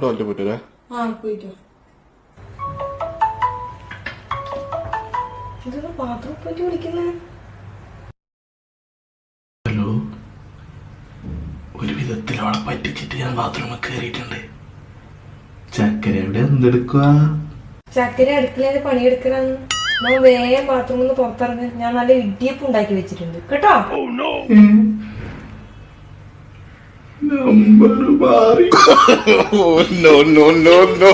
ഞാനൊന്ന് ടോയ്ലറ്റ് പോയിട്ടേ ആ പോയിട്ടോ ഇതൊക്കെ ബാത്റൂം പോയിട്ട് ഹലോ. ഒരു വിധത്തിൽ അവളെ പറ്റിച്ചിട്ട് ഞാൻ ബാത്റൂമിൽ കയറിയിട്ടുണ്ട് ചക്കര എവിടെ എന്തെടുക്കുക ചക്കര അടുക്കളയിൽ പണിയെടുക്കണമെന്ന് ഞാൻ വേഗം ബാത്റൂമിൽ നിന്ന് പുറത്തിറങ്ങി. ഞാൻ നല്ല ഇടിയപ്പം ഉണ്ടാക്കി വെച്ചിട്ടുണ്ട്. കേട്ടോ? നമ്പർ മാറി നോ നോ നോ നോ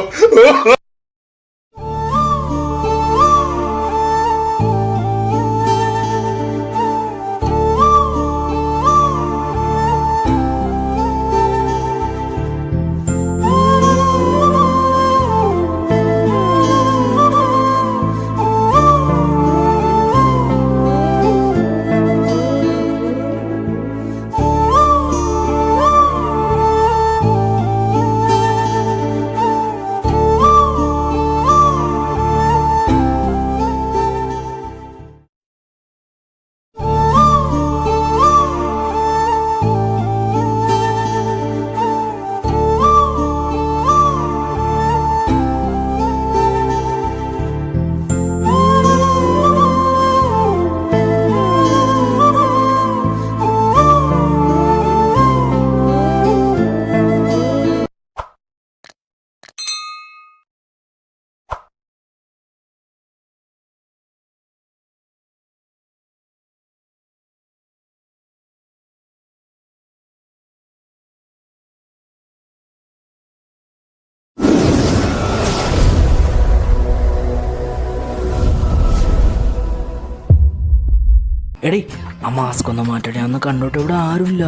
എടേ ആ മാസ്ക് ഒന്ന് മാറ്റടേ അന്ന് കണ്ടോട്ട് ഇവിടെ ആരുമില്ല.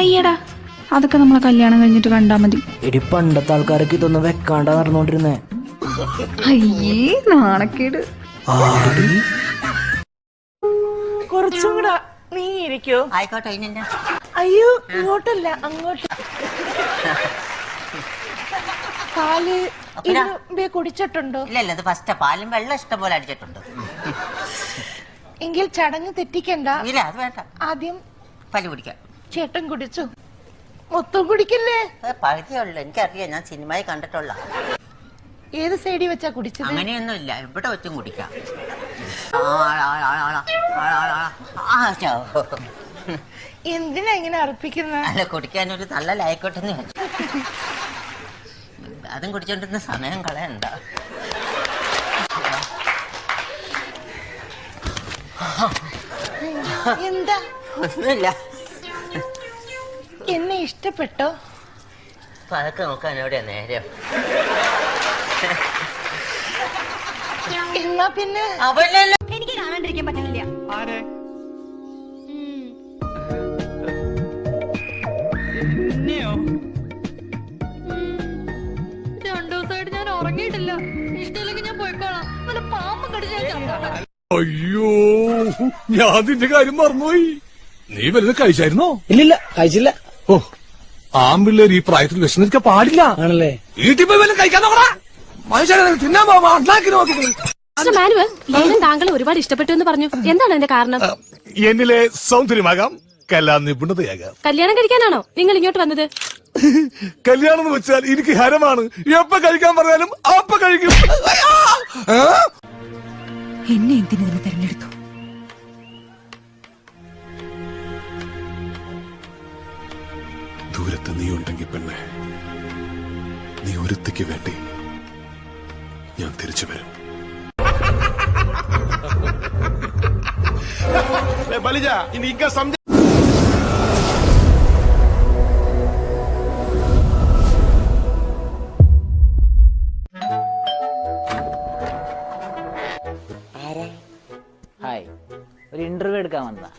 അയ്യടാ അതൊക്കെ നമ്മളെ കല്യാണം കഴിഞ്ഞിട്ട് കണ്ടാ മതി. എടി പണ്ടത്തെ ആൾക്കാരൊക്കെ ഇതൊന്നും വെക്കാണ്ടാ നടന്നോണ്ടിരുന്നേ. അയ്യേ നാണക്കേട്. ആടി കുറച്ചും കൂടെ നീ ഇരിക്കോ ആയിക്കോട്ടെ അയ്യോ ഇങ്ങോട്ടല്ല അങ്ങോട്ട്. പാൽ? കുടിച്ചിട്ടുണ്ടോ? ഇല്ല ഇത് ഫസ്റ്റ് പാലും വെള്ളം ഇഷ്ടം പോലെ അടിച്ചിട്ടുണ്ട്. എങ്കിൽ ചടങ്ങ് തെറ്റിക്കണ്ട. ഇല്ല അത് വേണ്ട. ആദ്യം പല കുടിക്കാം. ചേട്ടൻ കുടിച്ചു. മൊത്തം കുടിക്കില്ലേ? പകുതിയുള്ള. എനിക്കറിയാം ഞാൻ സിനിമയിൽ കണ്ടിട്ടുള്ള ഏത് സൈഡിൽ വെച്ചാ കുടിച്ചത്? അങ്ങനെയൊന്നും ഇല്ല എവിടെ വെച്ചും കുടിക്കാം. എന്തിനാ ഇങ്ങനെ അർപ്പിക്കുന്ന അല്ല കുടിക്കാനൊരു തള്ളലായിക്കോട്ടെ എന്ന് വെച്ചു അതും കുടിച്ചോണ്ടിരുന്ന സമയം കളയണ്ട. എന്താ? ഒന്നുമില്ല. എന്നെ ഇഷ്ടപ്പെട്ടോ? പതൊക്കെ നോക്കാൻ എവിടെയാ നേരം? എന്നാ പിന്നെ? അവനല്ല എനിക്ക് കാണാണ്ടിരിക്കാൻ പറ്റുന്നില്ല. രണ്ടു ദിവസമായിട്ട് ഞാൻ ഉറങ്ങിയിട്ടില്ല. ഇഷ്ടമില്ലെങ്കിൽ ഞാൻ പോയിക്കോളാം. വല്ല പാമ്പ് കടിച്ചാൽ അയ്യോ. ഞാൻ നിന്റെ കാര്യം മറന്നുപോയി. നീ വലുത് കഴിച്ചായിരുന്നോ? ഇല്ലില്ല കഴിച്ചില്ല. ഓ ആമ്പിള്ളേർ ഈ പ്രായത്തിൽ വിശന്നിരിക്കാൻ പാടില്ല. ആണല്ലേ? വീട്ടിൽ പോയി വല്ലതും കഴിക്കാൻ നോക്കടാ. മനുഷ്യനെ തിന്നാൻ പോവാ ഉണ്ടാക്കി നോക്കി മാനുവൽ താങ്കളെ ഒരുപാട് ഇഷ്ടപ്പെട്ടു എന്ന് പറഞ്ഞു. എന്താണ് അതിന്റെ കാരണം? എന്നിലെ സൗന്ദര്യമാകാം കലാ നിപുണതയാകാം കല്യാണം കഴിക്കാനാണോ നിങ്ങൾ ഇങ്ങോട്ട് വന്നത്? കല്യാണം എന്ന് വെച്ചാൽ എനിക്ക് ഹരമാണ്. എപ്പ കഴിക്കാൻ പറഞ്ഞാലും അപ്പ കഴിക്കും. എന്നെ എന്തിനു തെരഞ്ഞെടുത്തു? ദൂരത്ത് നീ ഉണ്ടെങ്കിൽ പെണ്ണെ നീ ഒരുത്തിക്ക് വേണ്ടി ഞാൻ തിരിച്ചു വരും. ഹായ്. ഒരു ഇന്റർവ്യൂ എടുക്കാൻ വന്നതാ.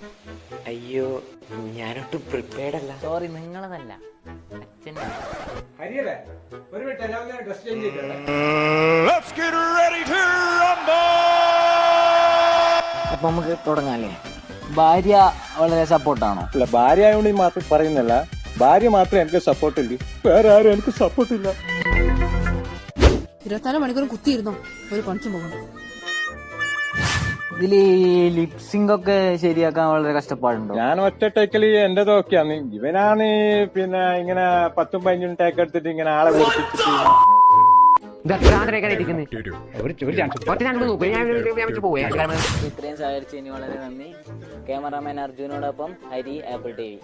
ഞാനൊട്ടും പ്രിപ്പയർഡ് അല്ല. സോറി നിങ്ങളതല്ല. അച്ഛന്റെ അപ്പൊ നമുക്ക് തുടങ്ങാല്ലേ? ഭാര്യ വളരെ സപ്പോർട്ടാണോ? അല്ല ഭാര്യ ആയതുകൊണ്ട് ഈ മാത്രം പറയുന്നില്ല ഭാര്യ മാത്രമേ എനിക്ക് സപ്പോർട്ട് ഇല്ല. വേറെ ആരും എനിക്ക് സപ്പോർട്ട് ഇല്ല. ഇരുപത്തിനാല് മണിക്കൂർ കുത്തിയിരുന്നോ? ഒരു പണിക്കും പോകണ്ട. ഇതിൽ ലിപ്സിംഗ് ഒക്കെ ശരിയാക്കാൻ വളരെ കഷ്ടപ്പാടുണ്ടോ? ഞാൻ ഒറ്റ ടേക്കിൽ എന്റെ നോക്കിയാന്ന് ഇവനാണ് പിന്നെ ഇങ്ങനെ പത്തും പതിനഞ്ചും ടേക്ക് എടുത്തിട്ട് ഇങ്ങനെ ആളെ ഇത്രയും ഇനി വളരെ നന്ദി. Cameraman അർജുനോടൊപ്പം Hari apple T V.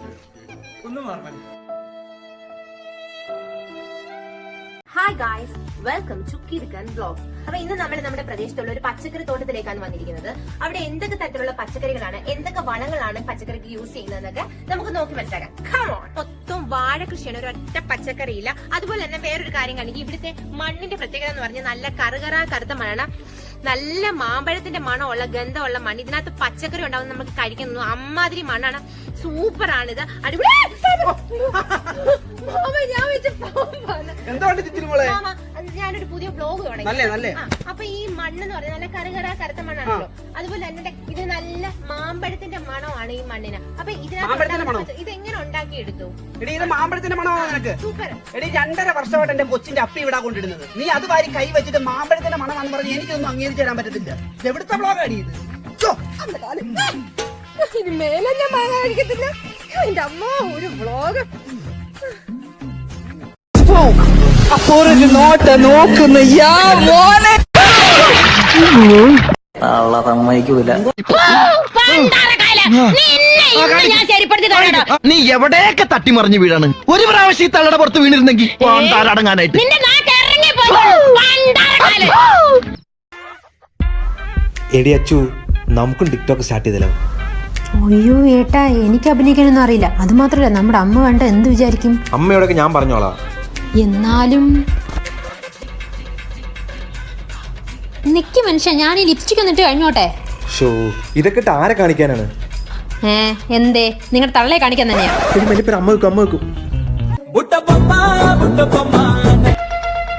Hi guys welcome to കിടുക്കൻ blog അപ്പൊ ഇന്ന് നമ്മൾ നമ്മുടെ പ്രദേശത്തുള്ള ഒരു പച്ചക്കറി തോട്ടത്തിലേക്കാണ് വന്നിരിക്കുന്നത്. അവിടെ എന്തൊക്കെ തരത്തിലുള്ള പച്ചക്കറികളാണ് എന്തൊക്കെ വളങ്ങളാണ് പച്ചക്കറിക്ക് യൂസ് ചെയ്യുന്നതെന്നൊക്കെ നമുക്ക് നോക്കി മനസ്സിലാക്കാം. കമോൺ. മൊത്തം വാഴ കൃഷിയാണ്. ഒരു ഒറ്റ പച്ചക്കറിയില്ല. അതുപോലെ തന്നെ വേറൊരു കാര്യം കാണിക്കും ഇവിടുത്തെ മണ്ണിന്റെ പ്രത്യേകത എന്ന് പറഞ്ഞാൽ നല്ല കറുകറ കറുത്ത മണ്ണാണ് നല്ല മാമ്പഴത്തിന്റെ മണമുള്ള ഗന്ധമുള്ള മണ്ണ് ഇതിനകത്ത് പച്ചക്കറി ഉണ്ടാവും നമുക്ക് കഴിക്കുന്നു അമ്മാതിരി മണ്ണാണ് സൂപ്പർ ആണ് ഇത് അടിപൊളി ഞാൻ വെച്ച ഞാനൊരു പുതിയ ബ്ലോഗ് തുടങ്ങി. അപ്പൊ ഈ മണ്ണ് എന്ന് പറഞ്ഞാൽ നല്ല കറുകറ കറുത്ത മണ്ണാണല്ലോ. അതുപോലെ തന്നെ ഇത് നല്ല മാമ്പഴത്തിന്റെ മണമാണ് ഈ മണ്ണിന്. അപ്പൊ ഇതിനകത്ത് ഇത് എങ്ങനെ ഉണ്ടാക്കിയെടുത്തു? എടി ഇത് മാമ്പഴത്തിന്റെ മണമാണ് നിനക്ക്? സൂപ്പർ എടി രണ്ടര വർഷമായിട്ട് എന്റെ കൊച്ചിന്റെ അപ്പി ഇവിടെ കൊണ്ടിടുന്നത്. നീ അത് വാരി കൈ വെച്ചിട്ട് മാമ്പഴത്തിന്റെ മണമാണെന്ന് പറഞ്ഞ് എനിക്കൊന്നും അംഗീകരിച്ചു തരാൻ പറ്റത്തില്ല. എവിടുത്തെ ബ്ലോഗാണ് ഇത്. ഇനി മേലെ ഞാൻ മാങ്ങ കഴിക്കത്തില്ല എന്റെ അമ്മ ഒരു ബ്ലോഗ് ഉള്ള സമ്മതിക്കൂല. നീ എവിടെയൊക്കെ തട്ടിമറിഞ്ഞു വീഴാണ്? ഒരു പ്രാവശ്യം ഈ തള്ളയുടെ പുറത്ത് വീണിരുന്നെങ്കിൽ എടി അച്ചു നമുക്കും ടിക്ടോക്ക് സ്റ്റാർട്ട് ചെയ്തല്ലോ. അയ്യോ ഏട്ടാ എനിക്ക് അഭിനയിക്കാനൊന്നും അറിയില്ല. അത് മാത്രല്ല നമ്മുടെ അമ്മ വേണ്ട എന്ത് വിചാരിക്കും? അമ്മയോടൊക്കെ ഞാൻ പറഞ്ഞോളാം. എന്നാലും നിക്ക് മനുഷ്യ ഞാൻ ഈ ലിപ്സ്റ്റിക് എന്നിട്ട് കഴിഞ്ഞോട്ടെ? ഷോ ഇതൊക്കെ ആരെ കാണിക്കാനാണ്? ഏ എന്തേ? നിങ്ങളുടെ തള്ളയെ കാണിക്കാൻ തന്നെയാ. എടി മല്ലിപ്പേര് അമ്മ വെക്കും അമ്മ വെക്കും.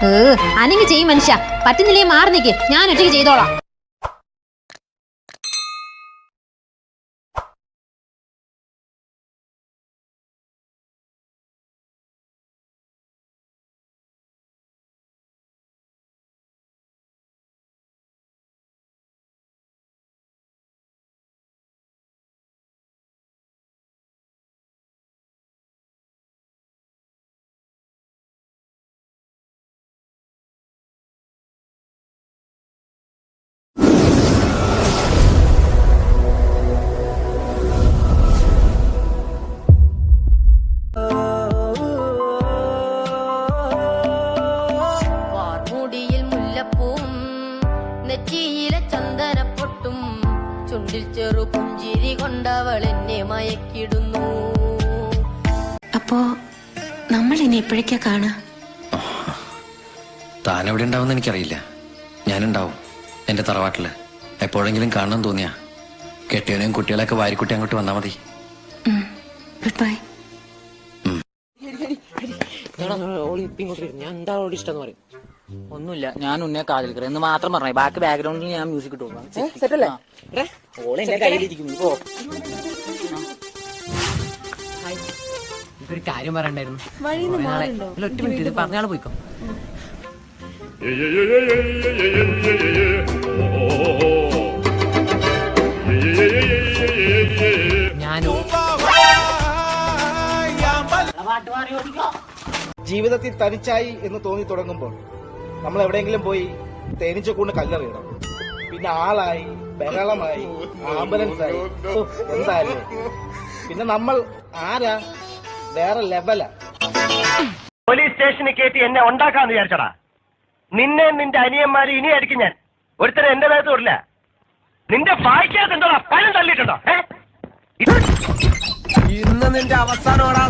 ഏ അനങ്ങി ചെയ്യും മനുഷ്യ. പറ്റുന്നില്ലേ മാറി നിക്ക്. ഞാൻ ഒറ്റയ്ക്ക് ചെയ്തോളാം. ചുണ്ടിൽ ചെറു പുഞ്ചിരി കൊണ്ടവൾ എന്നെ മയക്കിടുന്നു അപ്പോ നമ്മൾ ഇനി എപ്പോഴേക്കാ കാണാ താൻ എവിടെ ഉണ്ടാവും എനിക്കറിയില്ല ഞാനുണ്ടാവും എന്റെ തറവാട്ടിൽ എപ്പോഴെങ്കിലും കാണണം തോന്നിയാ കെട്ടിയവനെയും കുട്ടികളെയൊക്കെ വാരിക്കുട്ടി അങ്ങോട്ട് വന്നാ മതി ഗുഡ് ബൈ ഒന്നുമില്ല. ഞാൻ ഉന്നെ കാതിലിക്കറ എന്ന് മാത്രം പറഞ്ഞു ബാക്കി ബാക്ക്ഗ്രൗണ്ടിൽ ഞാൻ മ്യൂസിക് ഇട്ടു ഓളെ എന്റെ കയ്യിലിരിക്കുന്നു. പോ. ഒരു കാര്യം പറയണ്ടായിരുന്നു. ഒറ്റ മിനിറ്റ്. ഇത് പറഞ്ഞാൽ പോയിക്കോ. ഞാനും? ജീവിതത്തിൽ തനിച്ചായി എന്ന് തോന്നി തുടങ്ങുമ്പോൾ നമ്മൾ എവിടെയെങ്കിലും പോയി തേനീച്ചക്കൂണ്ട് കല്ലെറിയണം. പിന്നെ ആളായി ബഹളമായി ആംബുലൻസ് ആയി എന്തായാലും. പിന്നെ നമ്മൾ ആരാ? വേറെ ലെവലാ. പോലീസ് സ്റ്റേഷനിൽ കയറ്റി എന്നെ ഉണ്ടാക്കാന്ന് വിചാരിച്ചടാ. നിന്നെ നിന്റെ അനിയന്മാരെ ഇനി അടിക്കും ഞാൻ. ഒരുത്തരം എന്റെ നേരത്ത് വരില്ല നിന്റെ വായിക്കാത്തുണ്ടോടാ പലം തള്ളിയിട്ടുണ്ടോ? ഇന്ന് നിന്റെ അവസാനമാടാ.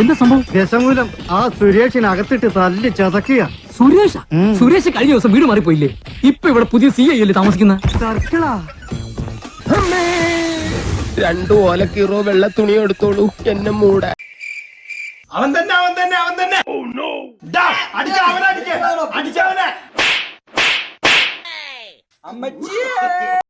എന്താ സംഭവം? ദശമൂലം ആ സുരേഷിനകത്തിട്ട് തല്ലി ചതക്കുക. സുരേഷ? സുരേഷ് കഴിഞ്ഞ ദിവസം വീട് മാറിപ്പോയില്ലേ? ഇപ്പൊ ഇവിടെ പുതിയ സി ഐ അല്ലേ താമസിക്കുന്ന? സർക്കിളാ. രണ്ടു ഓലക്കീറോ വെള്ള തുണി എടുത്തോളൂ. എന്നെ മൂട അവൻ തന്നെ അവൻ തന്നെ അവൻ തന്നെ. അടിച്ച അവനെ അടിച്ചവനെ അമ്മച്ചിയേ.